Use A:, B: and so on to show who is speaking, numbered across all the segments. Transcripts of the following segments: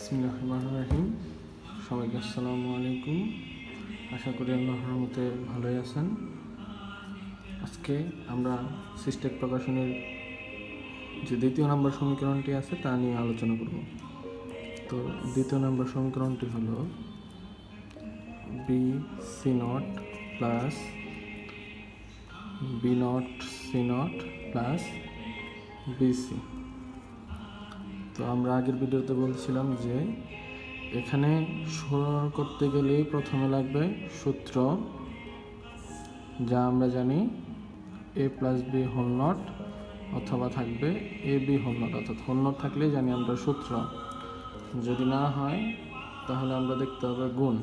A: বিসমিল্লাহ রাহিম। সবাইকে আসসালামু আলাইকুম। আশা করি আল্লাহর রহমতে ভালোই আছেন। আজকে আমরা সিস্টেক প্রকাশনের যে দ্বিতীয় নম্বর সমীকরণটি আছে, তা নিয়ে আলোচনা করব। তো দ্বিতীয় নম্বর সমীকরণটি হলো B C not plus B not C not plus B C তো আমরা আগের ভিডিওতে বলছিলাম যে এখানে সরল করতে গেলেই প্রথমে লাগবে সূত্র, যা আমরা জানি A plus B whole not অথবা থাকবে এ বি হোল নট অর্থাৎ হোল নট থাকলে জানি আমরা সূত্র। যদি না হয়, তাহলে আমরা দেখতে হবে গুণ,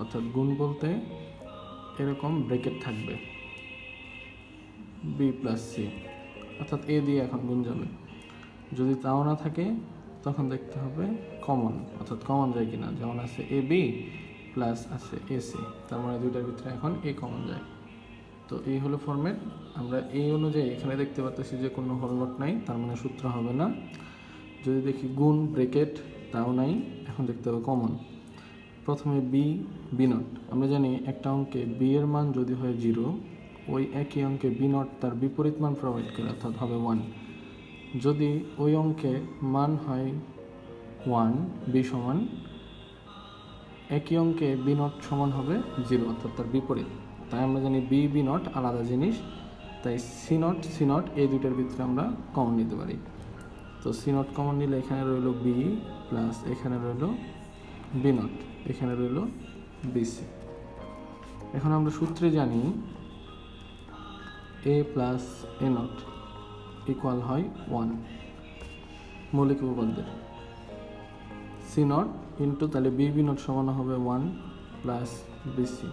A: অর্থাৎ গুণ বলতে এরকম ব্রেকেট থাকবে। বি প্লাস সি অর্থাৎ এ দিয়ে এখন গুণ যাবে। যদি তাও না থাকে তখন দেখতে হবে কমন অর্থাৎ কমন যায় কিনা। যেমন আছে এ বি প্লাস আছে এ সি তার মানে দুইটার ভিতরে এখন এ কমন যায়। তো এই হলো ফরম্যাট আমরা এই অনুযায়ী এখানে দেখতে পাচ্ছি যে কোনো হল নোট নাই, তার মানে সূত্র হবে না। যদি দেখি গুণ ব্রেকেট তাও নাই, এখন দেখতে হবে কমন প্রথমে বি বি নট আমরা জানি একটা অঙ্কে বি এর মান যদি হয় জিরো ওই একই অঙ্কে বি নট তার বিপরীত মান প্রোভাইড করে, অর্থাৎ হবে ওয়ান যদি ওই অঙ্কে মান হয় ওয়ান, বি সমান, একই অঙ্কে বি নট সমান হবে জিরো, অর্থাৎ তার বিপরীত। তাই আমরা জানি বি বি নট আলাদা জিনিস, তাই সি নট সি নট এই দুইটার ভিতরে আমরা কমন নিতে পারি। তো সি নট কমন নিলে এখানে রইল বি প্লাস এখানে রইল বি নট, এখানে রইল বিসি এখন আমরা সূত্রে জানি A plus A not equal হয় ওয়ান মৌলিক উপপাদ্যের। সি নট ইন্টু তাহলে বি বি নট সমান হবে ওয়ান প্লাস বিসি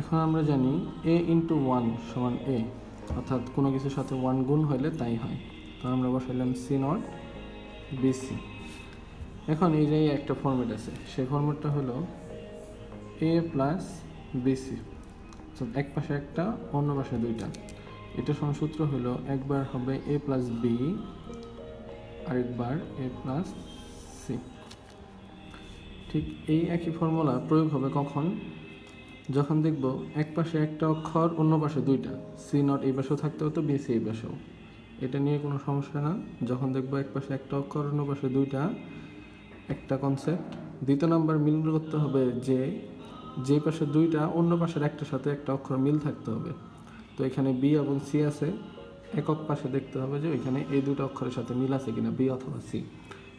A: এখন আমরা জানি এ ইন্টু ওয়ান সমান এ অর্থাৎ কোনো কিছুর সাথে ওয়ান গুণ হলে তাই হয়। তো আমরা বসাইলাম সি নট বিসি এখন এই যে একটা ফর্মেট আছে, সেই ফর্মেটটা হলো এ প্লাস বিসি এক পাশে একটা, অন্য পাশে দুইটা। এটা সূত্র হলো একবার হবে এ প্লাস বি আরেকবার এ প্লাস সি ঠিক এই একই ফর্মুলা প্রয়োগ হবে কখন? যখন দেখব এক পাশে একটা অক্ষর, অন্য পাশে দুইটা। সি নট এই পাশেও থাকতে হতো বি সি এই পাশেও। এটা নিয়ে কোনো সমস্যা না। যখন দেখব এক পাশে একটা অক্ষর, অন্য পাশে দুইটা, একটা কনসেপ্ট দ্বিতীয় নাম্বার মিল করতে হবে যে যে পাশে দুইটা, অন্য পাশের একটার সাথে একটা অক্ষর মিল থাকতে হবে। তো এখানে বি এবং সি আছে। একক পাশে দেখতে হবে যে ওইখানে এই দুটো অক্ষরের সাথে মিল আছে কিনা, বি অথবা সি।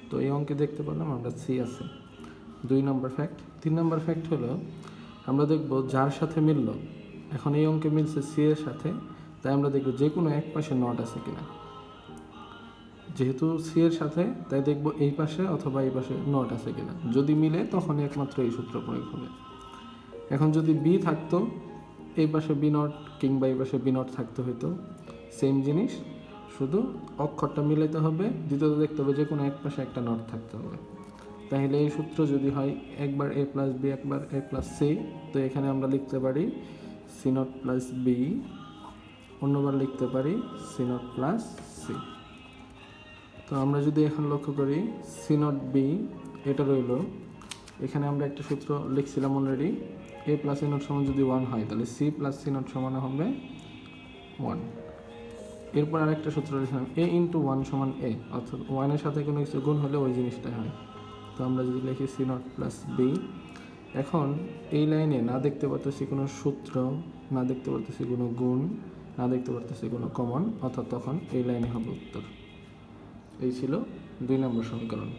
A: তো এই অঙ্কে দেখতে পারলাম আমরা সি আছে। দুই নম্বর ফ্যাক্ট তিন নম্বর ফ্যাক্ট হলো, আমরা দেখব যার সাথে মিলল। এখন এই অঙ্কে মিলছে সি এর সাথে, তাই আমরা দেখব যে কোনো এক পাশে নট আছে কিনা। যেহেতু সি এর সাথে, তাই দেখব এই পাশে অথবা এই পাশে নট আছে কিনা। যদি মিলে, তখন একমাত্র এই সূত্র প্রয়োগ হবে। এখন যদি বি থাকতো এই পাশে বি নট কিংবা এই পাশে বি নট থাকতে হইতো। সেম জিনিস, শুধু অক্ষরটা মিলাইতে হবে, দ্বিতীয়ত দেখতে হবে যে কোনো এক পাশে একটা নট থাকতে হবে। তাহলে এই সূত্র যদি হয় একবার এ প্লাস বি, একবার এ প্লাস সি, তো এখানে আমরা লিখতে পারি সি নট প্লাস বি, অন্যবার লিখতে পারি সি নট প্লাস সি। তো আমরা যদি এখন লক্ষ্য করি, সি নট বি, এটা রইল এখানে আমরা একটা সূত্র লিখছিলাম already A plus A not সমান যদি ওয়ান হয়, তাহলে সি প্লাস সি নট সমান হবে ওয়ান এরপর আরেকটা সূত্র লিখলাম এ ইন্টু ওয়ান সমান এ অর্থাৎ ওয়ানের সাথে কোনো কিছু গুণ হলে ওই জিনিসটাই হয়। তো আমরা যদি লিখি সি নট প্লাস বি এখন এই লাইনে না দেখতে পারতেছি কোনো সূত্র, না দেখতে পারতেছি কোনো গুণ, না দেখতে পারতেছি কোনো কমন অর্থাৎ তখন এই লাইনে হবে উত্তর। এই ছিল দুই নম্বর সমীকরণ।